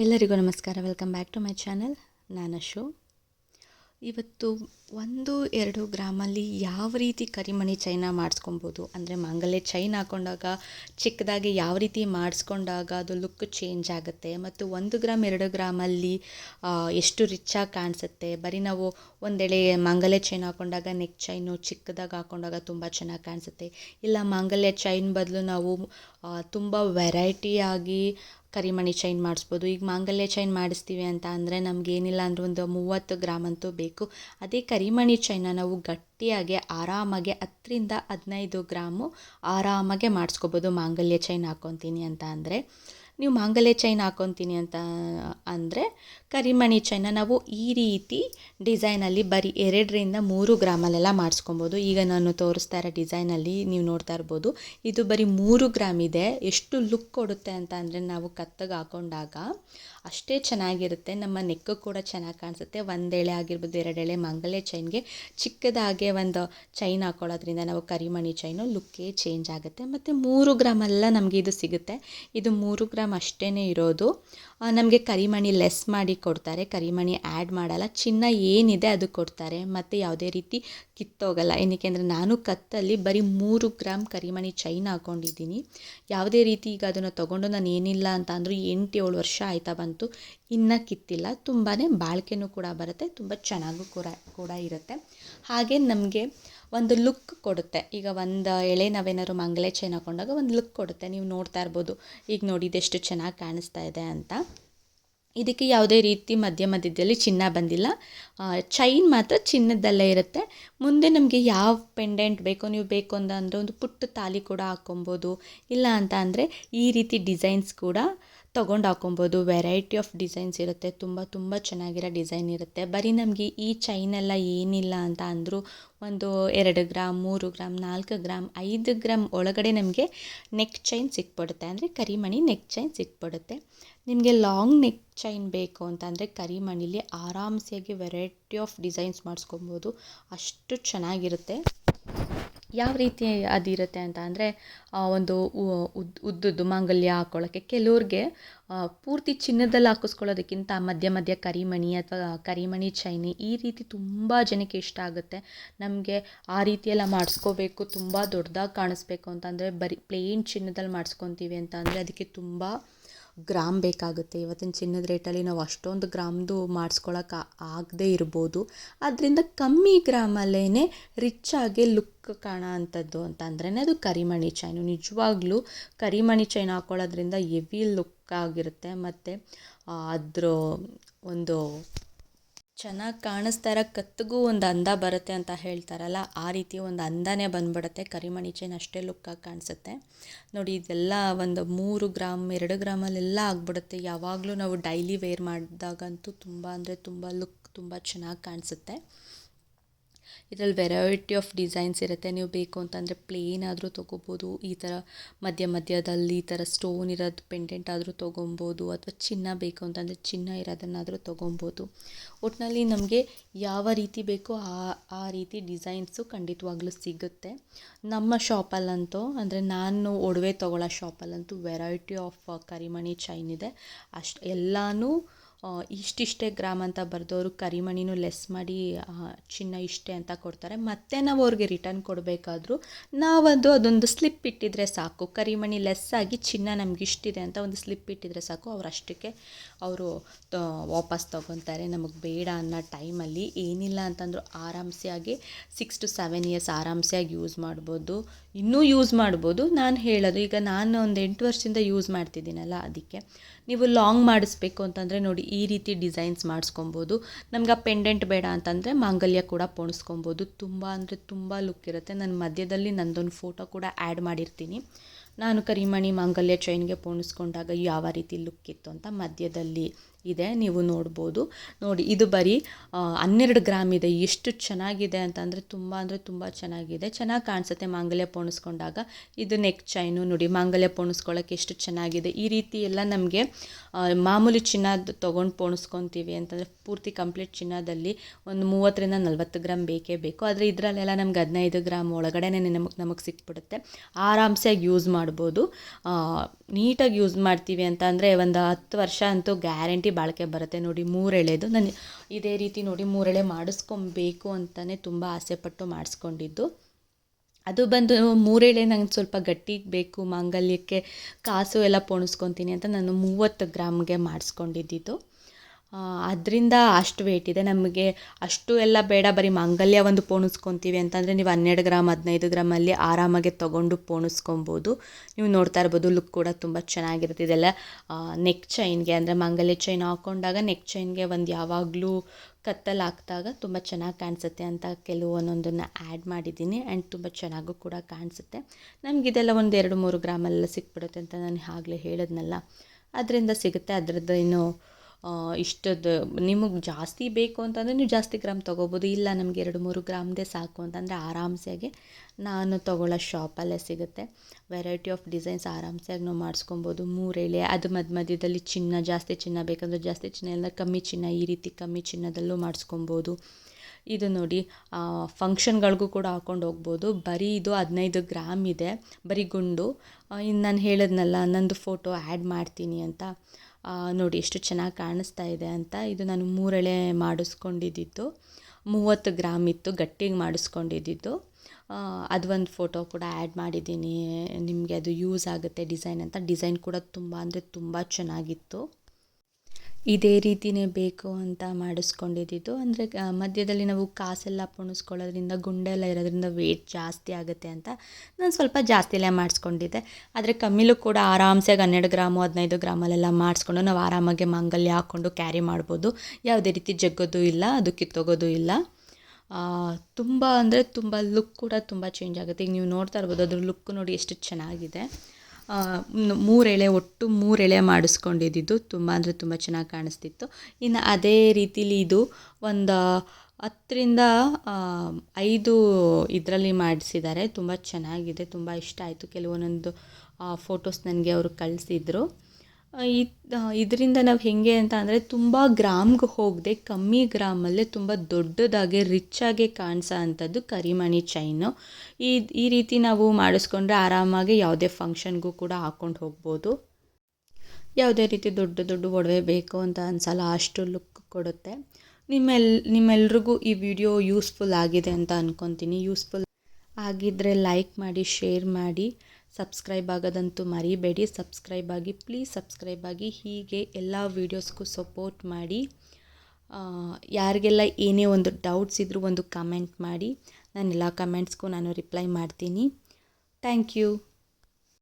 ಎಲ್ಲರಿಗೂ ನಮಸ್ಕಾರ. Welcome back to my channel ನಾನು ಅಶು. ಇವತ್ತು ಒಂದು ಎರಡು ಗ್ರಾಮಲ್ಲಿ ಯಾವ ರೀತಿ ಕರಿಮಣಿ ಚೈನ ಮಾಡಿಸ್ಕೊಬೋದು ಅಂದರೆ ಮಾಂಗಲ್ಯ ಚೈನ್ ಹಾಕೊಂಡಾಗ, ಚಿಕ್ಕದಾಗಿ ಯಾವ ರೀತಿ ಮಾಡಿಸ್ಕೊಂಡಾಗ ಅದು ಲುಕ್ ಚೇಂಜ್ ಆಗುತ್ತೆ? ಮತ್ತು ಒಂದು ಗ್ರಾಮ್, ಎರಡು ಗ್ರಾಮಲ್ಲಿ ಎಷ್ಟು ರಿಚ್ಚಾಗಿ ಕಾಣಿಸುತ್ತೆ? ಬರೀ ನಾವು ಒಂದೆಳೆ ಮಾಂಗಲ್ಯ ಚೈನ್ ಹಾಕೊಂಡಾಗ ನೆಕ್ ಚೈನು ಚಿಕ್ಕದಾಗಿ ಹಾಕೊಂಡಾಗ ತುಂಬ ಚೆನ್ನಾಗಿ ಕಾಣಿಸುತ್ತೆ. ಇಲ್ಲ, ಮಾಂಗಲ್ಯ ಚೈನ್ ಬದಲು ನಾವು ತುಂಬ ವೆರೈಟಿಯಾಗಿ ಕರಿಮಣಿ ಚೈನ್ ಮಾಡಿಸ್ಬೋದು. ಈಗ ಮಾಂಗಲ್ಯ ಚೈನ್ ಮಾಡಿಸ್ತೀವಿ ಅಂತ ಅಂದರೆ ನಮಗೇನಿಲ್ಲ ಅಂದರೆ ಒಂದು ಮೂವತ್ತು ಗ್ರಾಮ್ ಅಂತೂ ಬೇಕು. ಅದೇ ಕರಿಮಣಿ ಚೈನ ನಾವು ಗಟ್ಟಿಯಾಗಿ, ಆರಾಮಾಗಿ ಹತ್ತರಿಂದ ಹದಿನೈದು ಗ್ರಾಮು ಆರಾಮಾಗೆ ಮಾಡಿಸ್ಕೋಬೋದು ಮಾಂಗಲ್ಯ ಚೈನ್ ಹಾಕ್ಕೊತೀನಿ ಅಂತ ಅಂದರೆ. ನೀವು ಮಾಂಗಲ್ಯ ಚೈನ್ ಹಾಕೊತೀನಿ ಅಂತ ಅಂದರೆ ಕರಿಮಣಿ ಚೈನ. ನಾವು ಈ ರೀತಿ ಡಿಸೈನಲ್ಲಿ ಬರೀ ಎರಡರಿಂದ ಮೂರು ಗ್ರಾಮಲ್ಲೆಲ್ಲ ಮಾಡಿಸ್ಕೊಬೋದು. ಈಗ ನಾನು ತೋರಿಸ್ತಾ ಇರೋ ಡಿಸೈನಲ್ಲಿ ನೀವು ನೋಡ್ತಾ ಇರ್ಬೋದು. ಇದು ಬರೀ ಮೂರು ಗ್ರಾಮ್ ಇದೆ. ಎಷ್ಟು ಲುಕ್ ಕೊಡುತ್ತೆ ಅಂತ ಅಂದರೆ ನಾವು ಕತ್ತಗೆ ಹಾಕೊಂಡಾಗ ಅಷ್ಟೇ ಚೆನ್ನಾಗಿರುತ್ತೆ. ನಮ್ಮ ನೆಕ್ ಕೂಡ ಚೆನ್ನಾಗಿ ಕಾಣಿಸುತ್ತೆ. ಒಂದೆಳೆ ಆಗಿರ್ಬೋದು ಎಳೆ ಮಾಂಗಲ್ಯ ಚೈನ್ಗೆ ಚಿಕ್ಕದಾಗೆ ಒಂದು ಚೈನ್ ಹಾಕೊಳ್ಳೋದ್ರಿಂದ ನಾವು ಕರಿಮಣಿ ಚೈನು ಲುಕ್ಕೇ ಚೇಂಜ್ ಆಗುತ್ತೆ. ಮತ್ತು ಮೂರು ಗ್ರಾಮೆಲ್ಲ ನಮಗೆ ಇದು ಸಿಗುತ್ತೆ. ಇದು ಮೂರು ಗ್ರಾಮ್ ಅಷ್ಟೇ ಇರೋದು. ನಮಗೆ ಕರಿಮಣಿ ಲೆಸ್ ಮಾಡಿ ಕೊಡ್ತಾರೆ. ಕರಿಮಣಿ ಆ್ಯಡ್ ಮಾಡಲ್ಲ. ಚಿನ್ನ ಏನಿದೆ ಅದು ಕೊಡ್ತಾರೆ. ಮತ್ತು ಯಾವುದೇ ರೀತಿ ಕಿತ್ತೋಗಲ್ಲ. ಏನಕ್ಕೆ ಅಂದರೆ ನಾನು ಕತ್ತಲ್ಲಿ ಬರೀ ಮೂರು ಗ್ರಾಮ್ ಕರಿಮಣಿ ಚೈನ್ ಹಾಕ್ಕೊಂಡಿದ್ದೀನಿ ಯಾವುದೇ ರೀತಿ ಈಗ ಅದನ್ನು ತೊಗೊಂಡು ನಾನು ಏನಿಲ್ಲ ಅಂತ ಅಂದರೂ ಎಂಟು ಏಳು ವರ್ಷ ಆಯ್ತಾ ಬಂತು. ಇನ್ನೂ ಕಿತ್ತಿಲ್ಲ. ತುಂಬಾ ಬಾಳಿಕೆನೂ ಕೂಡ ಬರುತ್ತೆ. ತುಂಬ ಚೆನ್ನಾಗೂ ಕೂಡ ಕೂಡ ಇರುತ್ತೆ. ಹಾಗೆ ನಮಗೆ ಒಂದು ಲುಕ್ ಕೊಡುತ್ತೆ. ಈಗ ಒಂದು ಎಳೆ ನಾವೇನಾದ್ರು ಮಂಗಲೆ ಚೈನ್ ಹಾಕೊಂಡಾಗ ಒಂದು ಲುಕ್ ಕೊಡುತ್ತೆ. ನೀವು ನೋಡ್ತಾ ಇರ್ಬೋದು, ಈಗ ನೋಡಿ ಇದೆಷ್ಟು ಚೆನ್ನಾಗಿ ಕಾಣಿಸ್ತಾ ಇದೆ ಅಂತ. ಇದಕ್ಕೆ ಯಾವುದೇ ರೀತಿ ಮಧ್ಯ ಮಧ್ಯದಲ್ಲಿ ಚಿನ್ನ ಬಂದಿಲ್ಲ. ಚೈನ್ ಮಾತ್ರ ಚಿನ್ನದಲ್ಲೇ ಇರುತ್ತೆ. ಮುಂದೆ ನಮಗೆ ಯಾವ ಪೆಂಡೆಂಟ್ ಬೇಕೋ, ನೀವು ಬೇಕು ಅಂತ ಅಂದರೆ ಒಂದು ಪುಟ್ಟ ತಾಲಿ ಕೂಡ ಹಾಕ್ಕೊಬೋದು ಇಲ್ಲ ಅಂತ ಅಂದರೆ ಈ ರೀತಿ ಡಿಸೈನ್ಸ್ ಕೂಡ ತೊಗೊಂಡು ಹಾಕೊಬೋದು. ವೆರೈಟಿ ಆಫ್ ಡಿಸೈನ್ಸ್ ಇರುತ್ತೆ. ತುಂಬ ತುಂಬ ಚೆನ್ನಾಗಿರೋ ಡಿಸೈನ್ ಇರುತ್ತೆ. ಬರೀ ನಮಗೆ ಈ ಚೈನೆಲ್ಲ ಏನಿಲ್ಲ ಅಂತ ಅಂದರೂ ಒಂದು ಎರಡು ಗ್ರಾಮ್ ಮೂರು ಗ್ರಾಮ್ ನಾಲ್ಕು ಗ್ರಾಮ್ ಐದು ಗ್ರಾಮ್ ಒಳಗಡೆ ನಮಗೆ ನೆಕ್ ಚೈನ್ ಸಿಕ್ಬಿಡುತ್ತೆ. ಅಂದರೆ ಕರಿಮಣಿ ನೆಕ್ ಚೈನ್ ಸಿಕ್ಬಿಡುತ್ತೆ. ನಿಮಗೆ ಲಾಂಗ್ ನೆಕ್ ಚೈನ್ ಬೇಕು ಅಂತಂದರೆ ಕರಿಮಣಿಲಿ ಆರಾಮ್ಸೆಯಾಗಿ ವೆರೈಟಿ ಆಫ್ ಡಿಸೈನ್ಸ್ ಮಾಡಿಸ್ಕೊಬೋದು. ಅಷ್ಟು ಚೆನ್ನಾಗಿರುತ್ತೆ. ಯಾವ ರೀತಿ ಅದಿರುತ್ತೆ ಅಂತ ಅಂದರೆ ಒಂದು ಉದ್ದದ್ದು ಮಾಂಗಲ್ಯ ಹಾಕ್ಕೊಳ್ಳೋಕ್ಕೆ ಕೆಲವ್ರಿಗೆ ಪೂರ್ತಿ ಚಿನ್ನದಲ್ಲಿ ಹಾಕಿಸ್ಕೊಳ್ಳೋದಕ್ಕಿಂತ ಮಧ್ಯ ಮಧ್ಯ ಕರಿಮಣಿ ಅಥವಾ ಕರಿಮಣಿ ಚೈನಿ ಈ ರೀತಿ ತುಂಬ ಜನಕ್ಕೆ ಇಷ್ಟ ಆಗುತ್ತೆ. ನಮಗೆ ಆ ರೀತಿಯೆಲ್ಲ ಮಾಡಿಸ್ಕೋಬೇಕು, ತುಂಬ ದೊಡ್ಡದಾಗಿ ಕಾಣಿಸ್ಬೇಕು ಅಂತಂದರೆ ಬರೀ ಪ್ಲೇನ್ ಚಿನ್ನದಲ್ಲಿ ಮಾಡಿಸ್ಕೊತೀವಿ ಅಂತ ಅಂದರೆ ಅದಕ್ಕೆ ತುಂಬ ಗ್ರಾಮ್ ಬೇಕಾಗುತ್ತೆ. ಇವತ್ತಿನ ಚಿನ್ನದ ರೇಟಲ್ಲಿ ನಾವು ಅಷ್ಟೊಂದು ಗ್ರಾಮ್ದು ಮಾಡಿಸ್ಕೊಳಕ್ಕೆ ಆಗದೇ ಇರ್ಬೋದು. ಅದರಿಂದ ಕಮ್ಮಿ ಗ್ರಾಮಲ್ಲೇ ರಿಚ್ಚಾಗಿ ಲುಕ್ ಕಾಣೋ ಅಂಥದ್ದು ಅಂತ ಅದು ಕರಿಮಣಿ ಚೈನು ನಿಜವಾಗ್ಲೂ ಕರಿಮಣಿ ಚೈನ್ ಹಾಕ್ಕೊಳ್ಳೋದ್ರಿಂದ ಎವಿ ಲುಕ್ ಆಗಿರುತ್ತೆ. ಮತ್ತು ಅದ್ರ ಒಂದು ಚೆನ್ನಾಗಿ ಕಾಣಿಸ್ತಾ ಇರೋ ಕತ್ತಿಗೂ ಒಂದು ಅಂದ ಬರುತ್ತೆ ಅಂತ ಹೇಳ್ತಾರಲ್ಲ, ಆ ರೀತಿ ಒಂದು ಅಂದನೇ ಬಂದ್ಬಿಡುತ್ತೆ. ಕರಿಮಣಿ ಚೈನ್ ಅಷ್ಟೇ ಲುಕ್ಕಾಗಿ ಕಾಣಿಸುತ್ತೆ. ನೋಡಿ, ಇದೆಲ್ಲ ಒಂದು ಮೂರು ಗ್ರಾಮ್, ಎರಡು ಗ್ರಾಮಲ್ಲೆಲ್ಲ ಆಗ್ಬಿಡುತ್ತೆ. ಯಾವಾಗಲೂ ನಾವು ಡೈಲಿ ವೇರ್ ಮಾಡಿದಾಗಂತೂ ತುಂಬ ಅಂದರೆ ತುಂಬ ಲುಕ್ ತುಂಬ ಚೆನ್ನಾಗಿ ಕಾಣಿಸುತ್ತೆ. ಇದರಲ್ಲಿ ವೆರೈಟಿ ಆಫ್ ಡಿಸೈನ್ಸ್ ಇರುತ್ತೆ. ನೀವು ಬೇಕು ಅಂತಂದರೆ ಪ್ಲೇನ್ ಆದರೂ ತೊಗೋಬೋದು, ಈ ಥರ ಮಧ್ಯ ಮಧ್ಯದಲ್ಲಿ ಈ ಥರ ಸ್ಟೋನ್ ಇರೋದು ಪೆಂಡೆಂಟ್ ಆದರೂ ತೊಗೊಬೋದು, ಅಥವಾ ಚಿನ್ನ ಬೇಕು ಅಂತಂದರೆ ಚಿನ್ನ ಇರೋದನ್ನಾದರೂ ತೊಗೊಬೋದು. ಒಟ್ಟಿನಲ್ಲಿ ನಮಗೆ ಯಾವ ರೀತಿ ಬೇಕೋ ಆ ಆ ರೀತಿ ಡಿಸೈನ್ಸು ಖಂಡಿತವಾಗ್ಲೂ ಸಿಗುತ್ತೆ. ನಮ್ಮ ಶಾಪಲ್ಲಂತೂ ಅಂದರೆ ನಾನು ಒಡವೆ ತೊಗೊಳ್ಳೋ ಶಾಪಲ್ಲಂತೂ ವೆರೈಟಿ ಆಫ್ ಕರಿಮಣಿ ಚೈನ್ ಇದೆ. ಅಷ್ಟು ಎಲ್ಲನೂ ಇಷ್ಟಿಷ್ಟೇ ಗ್ರಾಮ್ ಅಂತ ಬರೆದವರು ಕರಿಮಣಿನೂ ಲೆಸ್ ಮಾಡಿ ಚಿನ್ನ ಇಷ್ಟೇ ಅಂತ ಕೊಡ್ತಾರೆ. ಮತ್ತೆ ನಾವು ಅವ್ರಿಗೆ ರಿಟರ್ನ್ ಕೊಡಬೇಕಾದ್ರೂ ನಾವದು ಅದೊಂದು ಸ್ಲಿಪ್ ಇಟ್ಟಿದ್ರೆ ಸಾಕು. ಕರಿಮಣಿ ಲೆಸ್ ಆಗಿ ಚಿನ್ನ ನಮ್ಗೆ ಇಷ್ಟಿದೆ ಅಂತ ಒಂದು ಸ್ಲಿಪ್ ಇಟ್ಟಿದ್ರೆ ಸಾಕು. ಅವ್ರು ಅಷ್ಟಕ್ಕೆ ಅವರು ವಾಪಸ್ ತೊಗೊತಾರೆ. ನಮಗೆ ಬೇಡ ಅನ್ನೋ ಟೈಮಲ್ಲಿ ಏನಿಲ್ಲ ಅಂತಂದರೂ ಆರಾಮ್ಸೆ ಆಗಿ ಸಿಕ್ಸ್ ಟು ಸೆವೆನ್ ಇಯರ್ಸ್ ಆರಾಮ್ಸೆಯಾಗಿ ಯೂಸ್ ಮಾಡ್ಬೋದು. ಇನ್ನೂ ಯೂಸ್ ಮಾಡ್ಬೋದು. ನಾನು ಹೇಳೋದು, ಈಗ ನಾನು ಒಂದು ಎಂಟು ವರ್ಷದಿಂದ ಯೂಸ್ ಮಾಡ್ತಿದ್ದೀನಲ್ಲ, ಅದಕ್ಕೆ. ನೀವು ಲಾಂಗ್ ಮಾಡಿಸ್ಬೇಕು ಅಂತಂದರೆ ನೋಡಿ ಈ ರೀತಿ ಡಿಸೈನ್ಸ್ ಮಾಡಿಸ್ಕೊಬೋದು. ನಮ್ಗೆ ಆ ಪೆಂಡೆಂಟ್ ಬೇಡ ಅಂತಂದರೆ ಮಾಂಗಲ್ಯ ಕೂಡ ಪೋಣಿಸ್ಕೊಬೋದು. ತುಂಬ ಅಂದರೆ ತುಂಬ ಲುಕ್ ಇರುತ್ತೆ. ನಾನು ಮಧ್ಯದಲ್ಲಿ ನಂದೊಂದು ಫೋಟೋ ಕೂಡ ಆ್ಯಡ್ ಮಾಡಿರ್ತೀನಿ. ನಾನು ಕರಿಮಣಿ ಮಾಂಗಲ್ಯ ಚೈನ್ಗೆ ಪೋಣಿಸ್ಕೊಂಡಾಗ ಯಾವ ರೀತಿ ಲುಕ್ ಇತ್ತು ಅಂತ ಮಧ್ಯದಲ್ಲಿ ಇದೆ, ನೀವು ನೋಡ್ಬೋದು. ನೋಡಿ, ಇದು ಬರೀ ಹನ್ನೆರಡು ಗ್ರಾಮ್ ಇದೆ. ಎಷ್ಟು ಚೆನ್ನಾಗಿದೆ ಅಂತಂದರೆ ತುಂಬ ಅಂದರೆ ತುಂಬ ಚೆನ್ನಾಗಿದೆ. ಚೆನ್ನಾಗಿ ಕಾಣಿಸುತ್ತೆ ಮಾಂಗಲ್ಯ ಪೋಣಿಸ್ಕೊಂಡಾಗ. ಇದು ನೆಕ್ ಚೈನು ನೋಡಿ, ಮಾಂಗಲ್ಯ ಪೋಣಿಸ್ಕೊಳ್ಳೋಕೆ ಎಷ್ಟು ಚೆನ್ನಾಗಿದೆ. ಈ ರೀತಿ ಎಲ್ಲ ನಮಗೆ ಮಾಮೂಲಿ ಚಿನ್ನದ ತೊಗೊಂಡು ಪೋಣಿಸ್ಕೊತೀವಿ ಅಂತಂದರೆ ಪೂರ್ತಿ ಕಂಪ್ಲೀಟ್ ಚಿನ್ನದಲ್ಲಿ ಒಂದು ಮೂವತ್ತರಿಂದ ನಲ್ವತ್ತು ಗ್ರಾಮ್ ಬೇಕೇ ಬೇಕು. ಆದರೆ ಇದರಲ್ಲೆಲ್ಲ ನಮ್ಗೆ ಹದಿನೈದು ಗ್ರಾಮ್ ಒಳಗಡೆನೇ ನಮಗೆ ನಮಗೆ ಸಿಕ್ಬಿಡುತ್ತೆ. ಆರಾಮ್ಸೆಯಾಗಿ ಯೂಸ್ ಮಾಡ್ಬೋದು. ನೀಟಾಗಿ ಯೂಸ್ ಮಾಡ್ತೀವಿ ಅಂತ ಅಂದರೆ ಒಂದು ಹತ್ತು ವರ್ಷ ಅಂತೂ ಗ್ಯಾರಂಟಿ ಬಾಳಿಕೆ ಬರುತ್ತೆ. ನೋಡಿ, ಮೂರೆಳೆದು ನಾನು ಇದೇ ರೀತಿ ನೋಡಿ ಮೂರೆಳೆ ಮಾಡಿಸ್ಕೊಬೇಕು ಅಂತಲೇ ತುಂಬ ಆಸೆಪಟ್ಟು ಮಾಡಿಸ್ಕೊಂಡಿದ್ದು. ಅದು ಬಂದು ಮೂರೆಳೆ ನಂಗೆ ಸ್ವಲ್ಪ ಗಟ್ಟಿ ಬೇಕು, ಮಾಂಗಲ್ಯಕ್ಕೆ ಕಾಸು ಎಲ್ಲ ಪೋಣಿಸ್ಕೊತೀನಿ ಅಂತ ನಾನು ಮೂವತ್ತು ಗ್ರಾಮ್ಗೆ ಮಾಡಿಸ್ಕೊಂಡಿದ್ದಿದ್ದು. ಅದರಿಂದ ಅಷ್ಟು ವೆಯ್ಟ್ ಇದೆ. ನಮಗೆ ಅಷ್ಟು ಎಲ್ಲ ಬೇಡ. ಬರೀ ಮಾಂಗಲ್ಯ ಒಂದು ಪೋಣಿಸ್ಕೊತೀವಿ ಅಂತಂದರೆ ನೀವು ಹನ್ನೆರಡು ಗ್ರಾಮ್, ಹದಿನೈದು ಗ್ರಾಮಲ್ಲಿ ಆರಾಮಾಗಿ ತೊಗೊಂಡು ಪೋಣಿಸ್ಕೊಬೋದು. ನೀವು ನೋಡ್ತಾ ಇರ್ಬೋದು ಲುಕ್ ಕೂಡ ತುಂಬ ಚೆನ್ನಾಗಿರುತ್ತೆ. ಇದೆಲ್ಲ ನೆಕ್ ಚೈನ್ಗೆ ಅಂದರೆ ಮಾಂಗಲ್ಯ ಚೈನ್ ಹಾಕ್ಕೊಂಡಾಗ ನೆಕ್ ಚೈನ್ಗೆ ಒಂದು ಯಾವಾಗಲೂ ಕತ್ತಲ್ಲಿ ಹಾಕಿದಾಗ ತುಂಬ ಚೆನ್ನಾಗಿ ಕಾಣಿಸುತ್ತೆ ಅಂತ ಕೆಲವು ಒಂದೊಂದನ್ನು ಆ್ಯಡ್ ಮಾಡಿದ್ದೀನಿ ಆ್ಯಂಡ್ ತುಂಬ ಚೆನ್ನಾಗೂ ಕೂಡ ಕಾಣಿಸುತ್ತೆ. ನಮಗಿದೆಲ್ಲ ಒಂದು ಎರಡು ಮೂರು ಗ್ರಾಮಲ್ಲ ಸಿಕ್ಬಿಡುತ್ತೆ ಅಂತ ನಾನು ಆಗಲೇ ಹೇಳಿದ್ನಲ್ಲ. ಅದರಿಂದ ಸಿಗುತ್ತೆ. ಅದರದ್ದು ಇನ್ನು ಇಷ್ಟದ್ದು ನಿಮಗೆ ಜಾಸ್ತಿ ಬೇಕು ಅಂತಂದರೆ ನೀವು ಜಾಸ್ತಿ ಗ್ರಾಮ್ ತೊಗೋಬೋದು. ಇಲ್ಲ ನಮಗೆ ಎರಡು ಮೂರು ಗ್ರಾಮ್ದೇ ಸಾಕು ಅಂತಂದರೆ ಆರಾಮ್ಸೆಯಾಗಿ ನಾನು ತೊಗೊಳ್ಳೋ ಶಾಪಲ್ಲೇ ಸಿಗುತ್ತೆ. ವೆರೈಟಿ ಆಫ್ ಡಿಸೈನ್ಸ್ ಆರಾಮ್ಸೆಯಾಗಿ ನಾವು ಮಾಡಿಸ್ಕೊಬೋದು. ಮೂರೆಳೆ ಅದು ಮಧ್ಯ ಮಧ್ಯದಲ್ಲಿ ಚಿನ್ನ, ಜಾಸ್ತಿ ಚಿನ್ನ ಬೇಕಂದ್ರೆ ಜಾಸ್ತಿ ಚಿನ್ನ, ಇಲ್ಲ ಕಮ್ಮಿ ಚಿನ್ನ, ಈ ರೀತಿ ಕಮ್ಮಿ ಚಿನ್ನದಲ್ಲೂ ಮಾಡಿಸ್ಕೊಬೋದು. ಇದು ನೋಡಿ ಫಂಕ್ಷನ್ಗಳಿಗೂ ಕೂಡ ಹಾಕ್ಕೊಂಡು ಹೋಗ್ಬೋದು. ಬರೀ ಇದು ಹದಿನೈದು ಗ್ರಾಮ್ ಇದೆ. ಬರೀ ಗುಂಡು. ಇನ್ನು ನಾನು ಹೇಳಿದ್ನಲ್ಲ, ನಂದು ಫೋಟೋ ಆ್ಯಡ್ ಮಾಡ್ತೀನಿ ಅಂತ. ನೋಡಿ ಎಷ್ಟು ಚೆನ್ನಾಗಿ ಕಾಣಿಸ್ತಾ ಇದೆ ಅಂತ. ಇದು ನಾನು ಮೂರೆಳೆ ಮಾಡಿಸ್ಕೊಂಡಿದ್ದಿತ್ತು ಮೂವತ್ತು ಗ್ರಾಮ್ ಇತ್ತು, ಗಟ್ಟಿಗೆ ಮಾಡಿಸ್ಕೊಂಡಿದ್ದಿದ್ದು ಅದು ಒಂದು ಫೋಟೋ ಕೂಡ ಆ್ಯಡ್ ಮಾಡಿದ್ದೀನಿ. ನಿಮಗೆ ಅದು ಯೂಸ್ ಆಗುತ್ತೆ ಡಿಸೈನ್ ಅಂತ. ಡಿಸೈನ್ ಕೂಡ ತುಂಬ ಅಂದರೆ ತುಂಬ ಚೆನ್ನಾಗಿತ್ತು. ಇದೇ ರೀತಿಯೇ ಬೇಕು ಅಂತ ಮಾಡಿಸ್ಕೊಂಡಿದ್ದಿದ್ದು. ಅಂದರೆ ಮಧ್ಯದಲ್ಲಿ ನಾವು ಕಾಸೆಲ್ಲ ಪುಣಿಸ್ಕೊಳ್ಳೋದ್ರಿಂದ, ಗುಂಡೆಲ್ಲ ಇರೋದ್ರಿಂದ ವೇಟ್ ಜಾಸ್ತಿ ಆಗುತ್ತೆ ಅಂತ ನಾನು ಸ್ವಲ್ಪ ಜಾಸ್ತಿಯಲ್ಲೇ ಮಾಡಿಸ್ಕೊಂಡಿದ್ದೆ. ಆದರೆ ಕಮ್ಮಿಲೂ ಕೂಡ ಆರಾಮ್ಸೆಗೆ ಹನ್ನೆರಡು ಗ್ರಾಮು, ಹದಿನೈದು ಗ್ರಾಮಲ್ಲೆಲ್ಲ ಮಾಡಿಸ್ಕೊಂಡು ನಾವು ಆರಾಮಾಗಿ ಮಂಗಲ್ಯ ಹಾಕ್ಕೊಂಡು ಕ್ಯಾರಿ ಮಾಡ್ಬೋದು. ಯಾವುದೇ ರೀತಿ ಜಗ್ಗೋದು ಇಲ್ಲ ಅದು ಕಿತ್ತೋಗೋದು ಇಲ್ಲ. ತುಂಬ ಅಂದರೆ ತುಂಬ ಲುಕ್ ಕೂಡ ತುಂಬ ಚೇಂಜ್ ಆಗುತ್ತೆ. ಈಗ ನೀವು ನೋಡ್ತಾ ಇರ್ಬೋದು, ಅದ್ರ ಲುಕ್ ನೋಡಿ ಎಷ್ಟು ಚೆನ್ನಾಗಿದೆ. ಮೂರು ಎಳೆ ಒಟ್ಟು ಮೂರೆಳೆ ಎಳೆ ಮಾಡಿಸ್ಕೊಂಡಿದ್ದಿದ್ದು ತುಂಬ, ಅಂದರೆ ತುಂಬ ಚೆನ್ನಾಗಿ ಕಾಣಿಸ್ತಿತ್ತು. ಇನ್ನು ಅದೇ ರೀತಿಲಿ ಇದು ಒಂದು ಹತ್ತರಿಂದ ಐದು ಇದರಲ್ಲಿ ಮಾಡಿಸಿದ್ದಾರೆ. ತುಂಬ ಚೆನ್ನಾಗಿದೆ, ತುಂಬ ಇಷ್ಟ ಆಯಿತು. ಕೆಲವೊಂದೊಂದು ಫೋಟೋಸ್ ನನಗೆ ಅವರು ಕಳಿಸಿದ್ರು. ಇದರಿಂದ ನಾವು ಹೇಗೆ ಅಂತ ಅಂದರೆ ತುಂಬ ಗ್ರಾಮ್ಗೆ ಹೋಗದೆ ಕಮ್ಮಿ ಗ್ರಾಮಲ್ಲೇ ತುಂಬ ದೊಡ್ಡದಾಗಿ ರಿಚ್ಚಾಗಿ ಕಾಣಿಸೋ ಅಂಥದ್ದು ಕರಿಮಣಿ ಚೈನು ಈ ಈ ರೀತಿ ನಾವು ಮಾಡಿಸ್ಕೊಂಡ್ರೆ ಆರಾಮಾಗಿ ಯಾವುದೇ ಫಂಕ್ಷನ್ಗೂ ಕೂಡ ಹಾಕ್ಕೊಂಡು ಹೋಗ್ಬೋದು. ಯಾವುದೇ ರೀತಿ ದೊಡ್ಡ ದೊಡ್ಡ ಒಡವೆ ಬೇಕು ಅಂತ ಅನ್ಸಲ್ಲ, ಅಷ್ಟು ಲುಕ್ ಕೊಡುತ್ತೆ. ನಿಮ್ಮೆಲ್, ನಿಮ್ಮೆಲ್ರಿಗೂ ಈ ವಿಡಿಯೋ ಯೂಸ್ಫುಲ್ ಆಗಿದೆ ಅಂತ ಅಂದ್ಕೊತೀನಿ ಯೂಸ್ಫುಲ್ ಆಗಿದ್ದರೆ ಲೈಕ್ ಮಾಡಿ ಶೇರ್ ಮಾಡಿ. ಸಬ್ಸ್ಕ್ರೈಬ್ ಆಗೋದಂತೂ ಮರಿಬೇಡಿ. ಸಬ್ಸ್ಕ್ರೈಬ್ ಆಗಿ ಪ್ಲೀಸ್ ಸಬ್ಸ್ಕ್ರೈಬ್ ಆಗಿ ಹೀಗೆ ಎಲ್ಲ ವೀಡಿಯೋಸ್ಗೂ ಸಪೋರ್ಟ್ ಮಾಡಿ. ಯಾರಿಗೆಲ್ಲ ಏನೇ ಒಂದು ಡೌಟ್ಸ್ ಇದ್ದರೂ ಒಂದು ಕಮೆಂಟ್ ಮಾಡಿ. ನಾನು ಎಲ್ಲ ಕಮೆಂಟ್ಸ್ಗೂ ನಾನು ರಿಪ್ಲೈ ಮಾಡ್ತೀನಿ. Thank you